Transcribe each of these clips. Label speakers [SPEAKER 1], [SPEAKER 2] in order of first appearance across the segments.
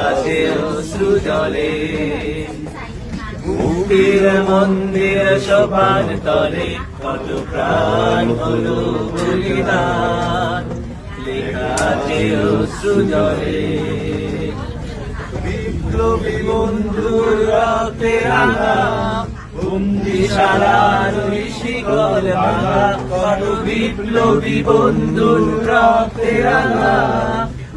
[SPEAKER 1] আছে অশ্রু জলে মুক্তির মন্দির সবার তলে কত প্রাণ হলো বলিদান। লেখা অশ্রু জলে বিপ্লবী বন্ধুর রক্তে রাঙা, বন্দিশালার বন্ধুর রাঙা।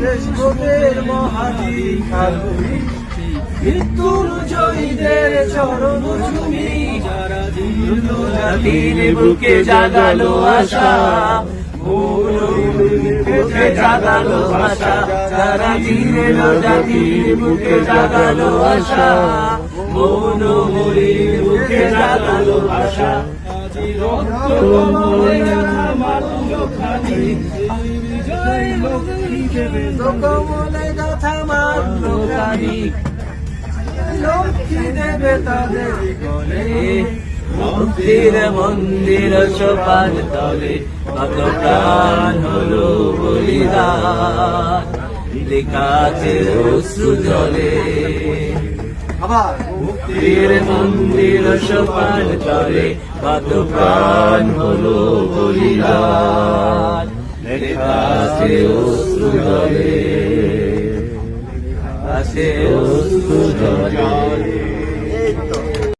[SPEAKER 1] দেশভোগের বুকে জাগালো আশা। বুকে জাগালো আশা। যারা জীর্ণ জাতির বুকে জাগালো আশা। মৌন মরির বুকে জাগালো আশা। রক্ত লক্ষ্মী দেবে কমলে গাথা মাত্র খানি লক্ষ্মী দেবে তাদের গলে। মুক্তির মন্দির সোপান তলে কত প্রাণ হলো বলিদান। লেখা আছে অশ্রু জলে। মুক্তির মন্দির সোপান তলে কত প্রাণ হলো বলিদান। লেখা আছে অশ্রু জলে আসে অশ্রু জলে